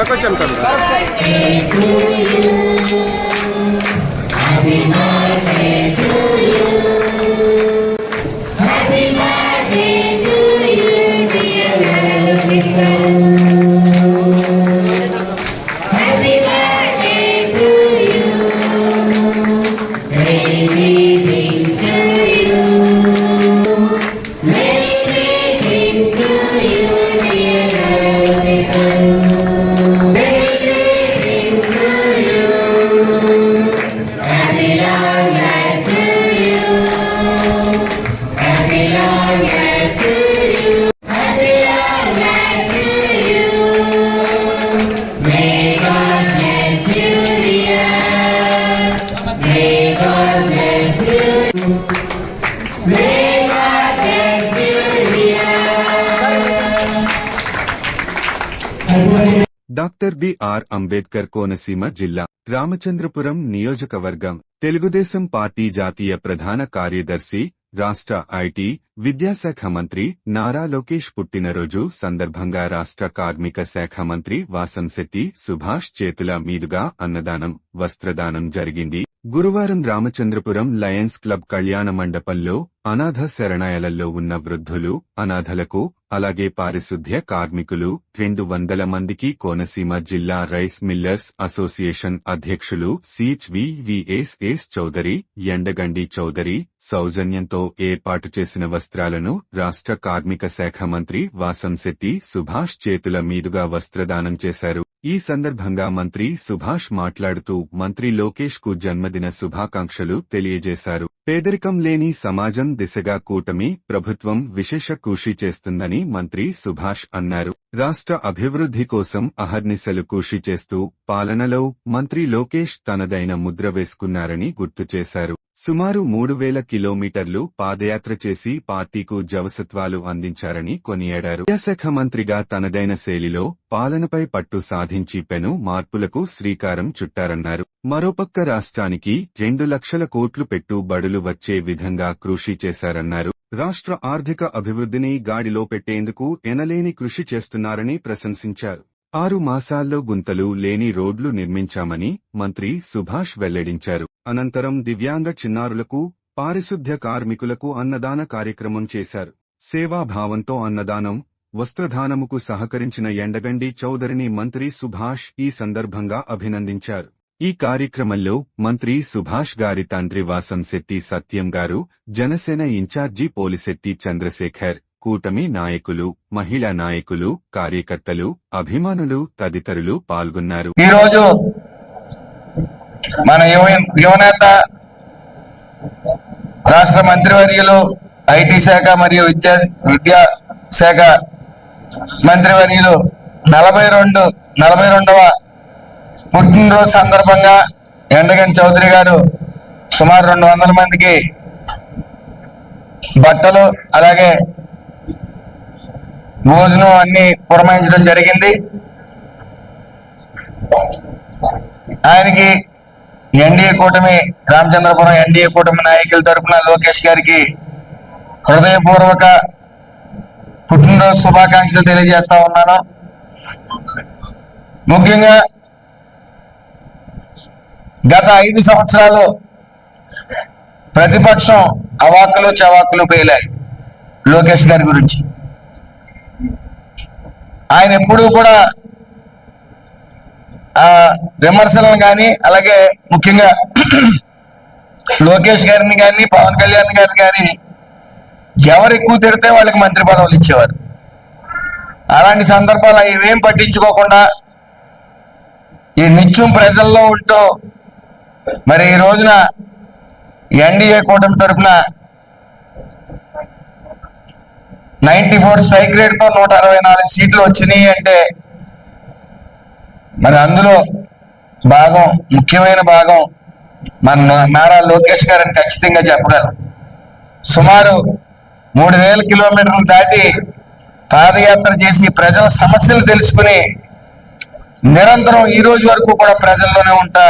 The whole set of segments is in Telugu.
వెనకొచ్చాం sir. Doctor BR Ambedkar Konaseema జిల్లా రామచంద్రపురం నియోజకవర్గం తెలుగుదేశం పార్టీ జాతీయ ప్రధాన కార్యదర్శి రాష్ట్ర ఐటీ విద్యాశాఖ మంత్రి నారా లోకేష్ పుట్టినరోజు సందర్భంగా రాష్ట్ర కార్మిక శాఖ మంత్రి వాసంశెట్టి సుభాష్ చేతుల మీదుగా అన్నదానం వస్త్రదానం జరిగింది. గురువారం రామచంద్రపురం లయన్స్ క్లబ్ కళ్యాణ మండపంలో అనాథ శరణాలయాలలో ఉన్న వృద్ధులు అనాథలకు అలాగే పారిశుద్ధ్య కార్మికులు రెండు వందల మందికి కోనసీమ జిల్లా రైస్ మిల్లర్స్ అసోసియేషన్ అధ్యక్షులు సీచ్ వివిఎస్ఎస్ చౌదరి ఎండగండి చౌదరి సౌజన్యంతో ఏర్పాటు చేసిన వస్త్రాలను రాష్ట్ర కార్మిక శాఖ మంత్రి వాసంశెట్టి సుభాష్ చేతుల మీదుగా వస్త్రదానం చేశారు. ఈ సందర్భంగా మంత్రి సుభాష్ మాట్లాడుతూ మంత్రి లోకేష్కు జన్మదిన శుభాకాంక్షలు తెలియజేశారు. పేదరికం లేని సమాజం దిశగా కూటమి ప్రభుత్వం విశేష కృషి చేస్తుందని మంత్రి సుభాష్ అన్నారు. రాష్ట్ర అభివృద్ధి కోసం అహర్నిశలు కృషి చేస్తూ పాలనలో మంత్రి లోకేష్ తనదైన ముద్ర వేసుకున్నారని గుర్తు చేశారు. సుమారు మూడు వేల కిలోమీటర్లు పాదయాత్ర చేసి పార్టీకు జవసత్వాలు అందించారని కొనియాడారు. విద్యాశాఖ మంత్రిగా తనదైన శైలిలో పాలనపై పట్టు సాధించి పెను మార్పులకు శ్రీకారం చుట్టారన్నారు. మరోపక్క రాష్ట్రానికి రెండు లక్షల కోట్లు పెట్టు బడులు వచ్చే విధంగా కృషి చేశారన్నారు. రాష్ట్ర ఆర్థిక అభివృద్ధిని గాడిలో పెట్టేందుకు ఎనలేని కృషి చేస్తున్నారని ప్రశంసించారు. ఆరు మాసాల్లో గుంతలు లేని రోడ్లు నిర్మించామని మంత్రి సుభాష్ వెల్లడించారు. అనంతరం దివ్యాంగ చిన్నారులకు పారిశుద్ధ్య కార్మికులకు అన్నదాన కార్యక్రమం చేశారు. సేవాభావంతో అన్నదానం వస్త్రదానముకు సహకరించిన ఎండగండి చౌదరిని మంత్రి సుభాష్ ఈ సందర్భంగా అభినందించారు. ఈ కార్యక్రమంలో మంత్రి సుభాష్ గారి తండ్రి వాసంశెట్టి సత్యం గారు జనసేన ఇన్ఛార్జి పోలిశెట్టి చంద్రశేఖర్ కూటమి నాయకులు మహిళా నాయకులు కార్యకర్తలు అభిమానులు తదితరులు పాల్గొన్నారు. ఈ రోజు మన యువ యువనేత రాష్ట్ర మంత్రివర్యులు ఐటీ శాఖ మరియు విద్యా విద్యా శాఖ మంత్రివర్యులు నలభై రెండు నలభై రెండవ పుట్టినరోజు సందర్భంగా ఎండగన్ చౌదరి గారు సుమారు రెండు వందల మందికి బట్టలు అలాగే భోజనం అన్ని పురమాయించడం జరిగింది. ఆయనకి ఎన్డీఏ కూటమి రామచంద్రపురం ఎన్డీఏ కూటమి నాయకుల తరపున లోకేష్ గారికి హృదయపూర్వక పుట్టినరోజు శుభాకాంక్షలు తెలియజేస్తా ఉన్నాను. ముఖ్యంగా గత ఐదు సంవత్సరాలు ప్రతిపక్షం అవాకులు చవాకులు పేలాయి లోకేష్ గారి గురించి. ఆయన ఎప్పుడూ కూడా ఆ విమర్శలను కానీ అలాగే ముఖ్యంగా లోకేష్ గారిని కానీ పవన్ కళ్యాణ్ గారిని కానీ ఎవరు ఎక్కువ తిడితే వాళ్ళకి మంత్రి పదవులు ఇచ్చేవారు. అలాంటి సందర్భాలు ఇవేం పట్టించుకోకుండా ఈ నిత్యం ప్రజల్లో ఉంటూ మరి ఈ రోజున ఎన్డీఏ కూటమి తరఫున నైన్టీ ఫోర్ స్ట్రైక్ రేట్తో నూట అరవై నాలుగు సీట్లు వచ్చినాయి అంటే మరి అందులో భాగం ముఖ్యమైన భాగం మన నారా లోకేష్ గారిని ఖచ్చితంగా చెప్పగలం. సుమారు మూడు వేల కిలోమీటర్లు దాటి పాదయాత్ర చేసి ప్రజల సమస్యలు తెలుసుకుని నిరంతరం ఈ రోజు వరకు కూడా ప్రజల్లోనే ఉంటా.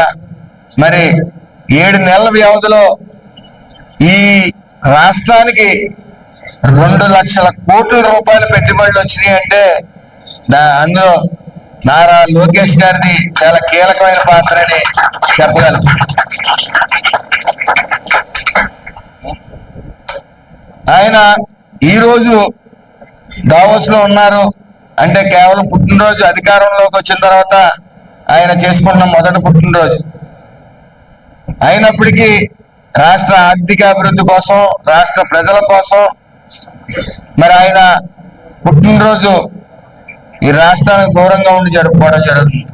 మరి ఏడు నెలల వ్యవధిలో ఈ రాష్ట్రానికి రెండు లక్షల కోట్ల రూపాయల పెట్టుబడులు వచ్చినాయి అంటే అందులో నారా లోకేష్ గారిది చాలా కీలకమైన పాత్ర అని చెప్పగలను. ఆయన ఈరోజు దావోస్లో ఉన్నారు. అంటే కేవలం పుట్టినరోజు అధికారంలోకి వచ్చిన తర్వాత ఆయన చేసుకున్న మొదటి పుట్టినరోజు. అయినప్పటికీ రాష్ట్ర ఆర్థిక అభివృద్ధి కోసం రాష్ట్ర ప్రజల కోసం మరి ఆయన పుట్టినరోజు ఈ రాష్ట్రానికి దూరంగా ఉండి జరుపుకోవడం జరుగుతుంది.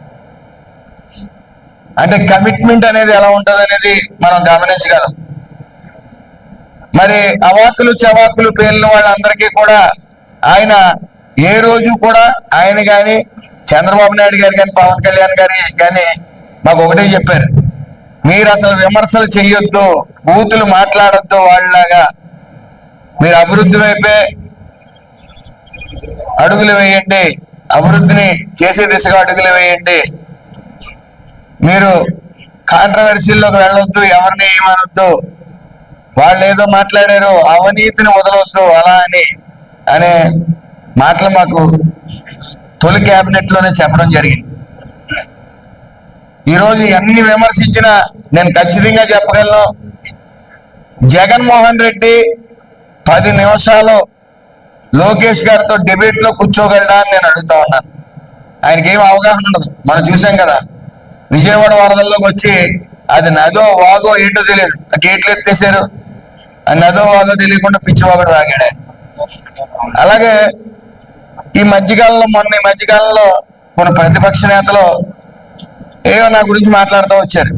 అంటే కమిట్మెంట్ అనేది ఎలా ఉంటుంది అనేది మనం గమనించగలం. మరి అవాకులు చవాకులు పేలిన వాళ్ళందరికీ కూడా ఆయన ఏ రోజు కూడా ఆయన కానీ చంద్రబాబు నాయుడు గారు కానీ పవన్ కళ్యాణ్ గారి కానీ మాకు ఒకటే చెప్పారు. మీరు అసలు విమర్శలు చేయొద్దు బూతులు మాట్లాడొద్దు వాళ్ళలాగా. మీరు అభివృద్ధి వైపే అడుగులు వేయండి. అభివృద్ధిని చేసే దిశగా అడుగులు వేయండి. మీరు కాంట్రవర్సీల్లోకి వెళ్ళొద్దు ఎవరిని ఏమనొద్దు. వాళ్ళు ఏదో మాట్లాడారు అవినీతిని వదలొద్దు అలా అని అనే మాటలు మాకు తొలి క్యాబినెట్లోనే చెప్పడం జరిగింది. ఈరోజు ఎన్ని విమర్శించినా నేను ఖచ్చితంగా చెప్పగలను. జగన్మోహన్ రెడ్డి పది నిమిషాలు లోకేష్ గారితో డిబేట్లో కూర్చోగలడా అని నేను అడుగుతా ఉన్నాను ఆయనకి ఏం అవగాహన ఉండదు. మనం చూసాం కదా విజయవాడ వరదల్లోకి వచ్చి అది నదో వాగో ఏంటో తెలియదు. ఆ గేట్లు ఎత్తేసారు ఆ నదో వాగో తెలియకుండా పిచ్చివాగడు వాగాడు. ఆయన అలాగే ఈ మధ్యకాలంలో మొన్న ఈ మధ్యకాలంలో కొన్ని ప్రతిపక్ష నేతలు ఏవో నా గురించి మాట్లాడుతూ వచ్చారు.